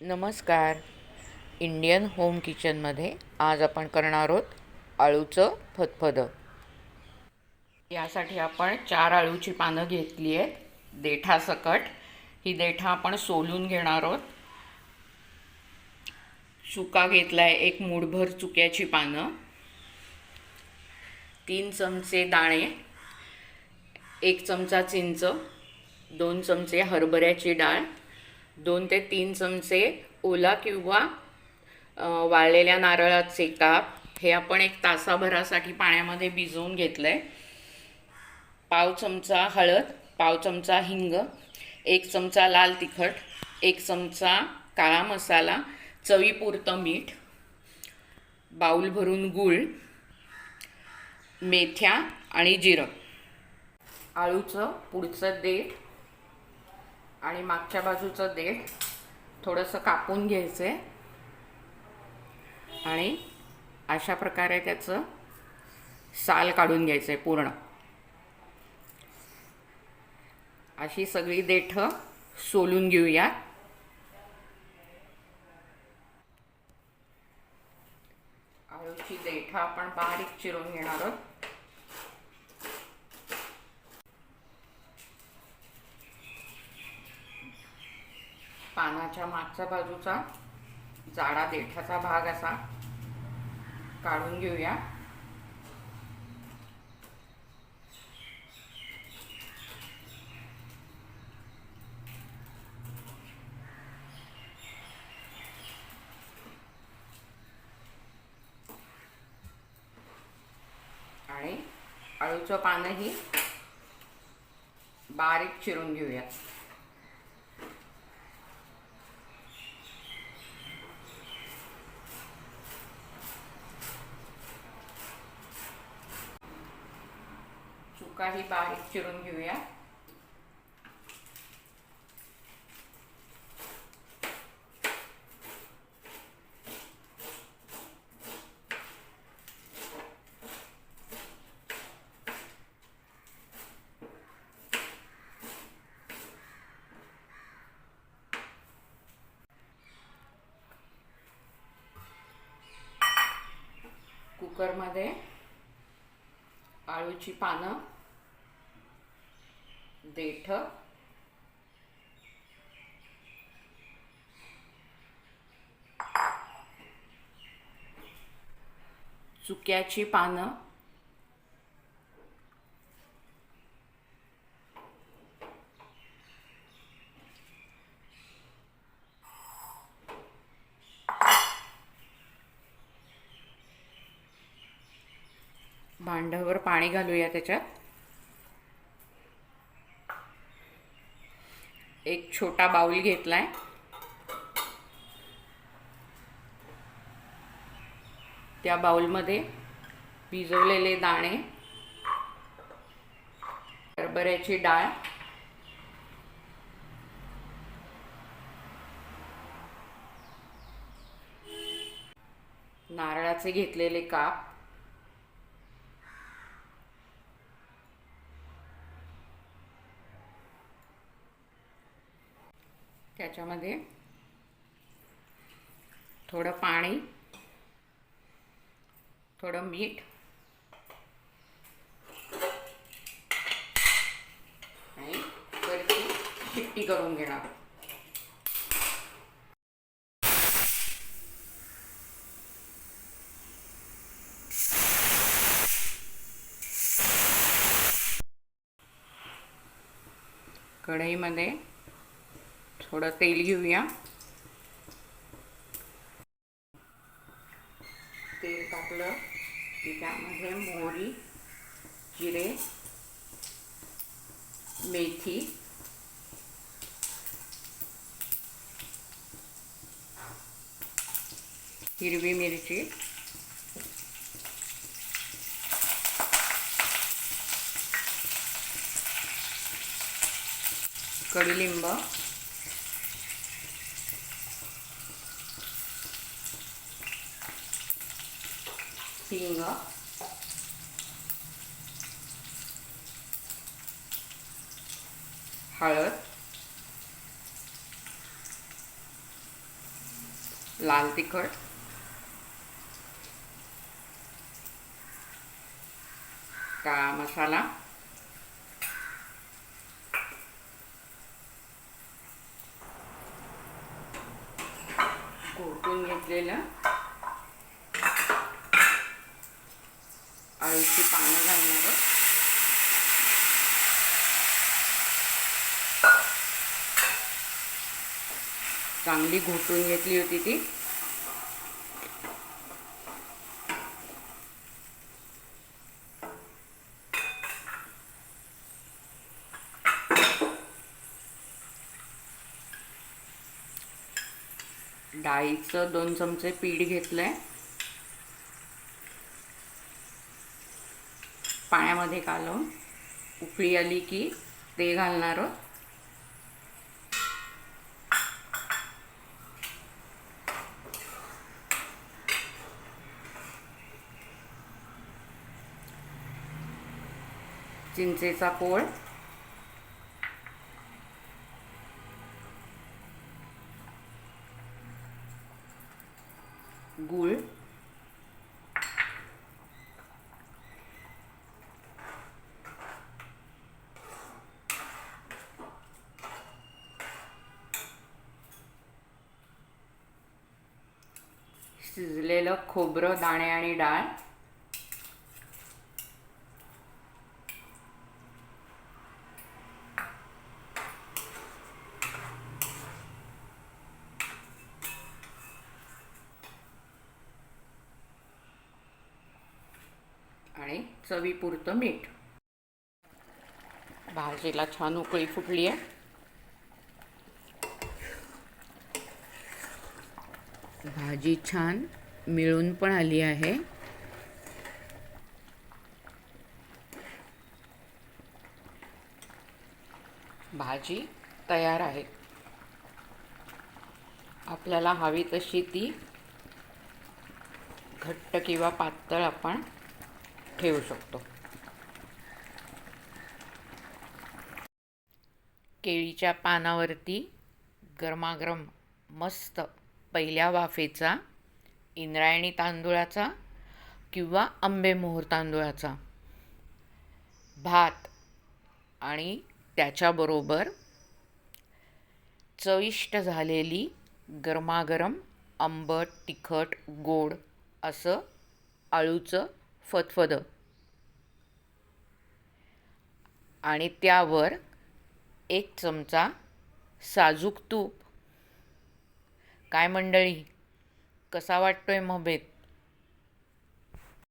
नमस्कार. Indian home किचनमध्ये आज आपण करणार आहोत आळूचं फतफदं. यासाठी आपण चार आळूची पानं घेतली आहेत. देठासकट ही देठा आपण सोलून घेणार आहोत. सुका घेतला आहे एक मूठभर चुक्याची पानं. तीन चमचे दाणे. एक चमचा चिंच. दोन चमचे हरभऱ्याची डाळ. दोन ते तीन चमचे ओला किंवा वाळलेल्या नारळाचे काप. हे आपण एक तासाभरासाठी पाण्यामध्ये भिजवून घेतलं आहे पाव चमचा हळद पाव चमचा हिंग एक चमचा लाल तिखट एक चमचा काळा मसाला चवीपुरतं मीठ बाऊल भरून गूळ मेथ्या आणि जिरं. आळूचं पुढचं देठ आणि मागच्या बाजूचं देठ थोडंसं कापून घ्यायचं आहे आणि अशा प्रकारे त्याचं साल काढून घ्यायचं आहे पूर्ण. अशी सगळी देठं सोलून घेऊया आळूची देठं आपण बारीक चिरून घेणार आहोत. पानाच्या मागच्या बाजूचा जाडा देठाचा भाग असा काढून घेऊया. आणि अळूचं पानंही बारीक चिरून घेऊयात. काही बारीक चिरून घेऊया. कुकरमध्ये आळूची पानं देठ. चुक्याची पानं. भांड्यावर पाणी घालूया त्याच्यात. एक छोटा बाउल आहे त्या बाउलमध्ये भिजवलेले दाणे हरभऱ्याची डाळ नारळाचे घेतलेले काप त्याच्यामध्ये थोडं पाणी थोडं मीठ आणि वरती शिट्टी करून घेणार. कढईमध्ये थोडं तेल घेऊया. तेल टाकलं की त्यामध्ये मोहरी जिरे मेथी हिरवी मिरची कडुलिंब हिंग हळद लाल तिखट काळा मसाला घोटून घेतलेलं अळीची पानं घालणार चांगली घोटून घेतली होती ती. डाळीचं दोन चमचे पीठ घेतलंय. पाण्यामध्ये घालून उकळी आली की ते घालणार चिंचेचा पोळ गूळ शिजलेलं खोबरं दाणे आणि डाळ. आणि चवीपुरतं मीठ. भाजीला छान उकळी फुटली आहे भाजी छान मिळून पण आली आहे. भाजी तयार आहे. आपल्याला हवी तशी ती घट्ट किंवा पातळ आपण ठेवू शकतो. केळीच्या पानावरती गरमागरम मस्त पहिल्या वाफेचा इंद्रायणी तांदूळाचा किंवा आंबेमोहर तांदूळाचा. भात आणि त्याच्याबरोबर चविष्ट झालेली गरमागरम आंबट तिखट गोड असं आळूचं फतफदं. आणि त्यावर एक चमचा साजूक तूप काय मंडळी? कसा वाटतोय मग बेत?